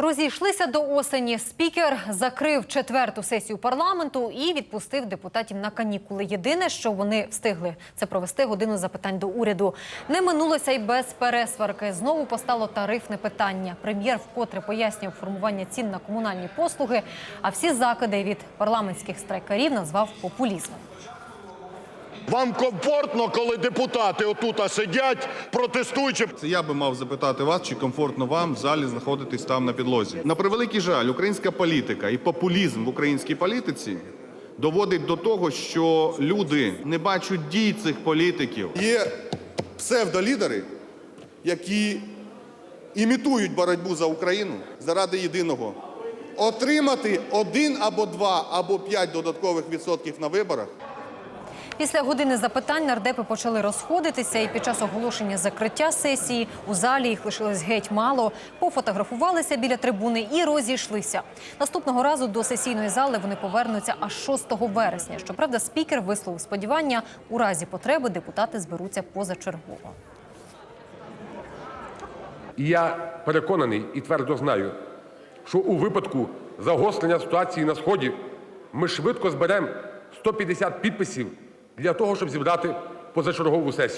Розійшлися до осені. Спікер закрив четверту сесію парламенту і відпустив депутатів на канікули. Єдине, що вони встигли, це провести годину запитань до уряду. Не минулося й без пересварки. Знову постало тарифне питання. Прем'єр вкотре пояснював формування цін на комунальні послуги. А всі закиди від парламентських страйкарів назвав популізмом. Вам комфортно, коли депутати отут сидять, протестуючи Це я би мав запитати вас, чи комфортно вам в залі знаходитись там на підлозі. На превеликий жаль, українська політика і популізм в українській політиці доводить до того, що люди не бачать дій цих політиків. Є псевдолідери, які імітують боротьбу за Україну заради єдиного отримати один або два або п'ять додаткових відсотків на виборах. Після години запитань нардепи почали розходитися, і під час оголошення закриття сесії у залі їх лишилось геть мало. Пофотографувалися біля трибуни і розійшлися. Наступного разу до сесійної зали вони повернуться аж 6 вересня. Щоправда, спікер висловив сподівання, у разі потреби депутати зберуться позачергово. І я переконаний і твердо знаю, що у випадку загострення ситуації на сході ми швидко зберемо 150 підписів для того, щоб зібрати позачергову сесію.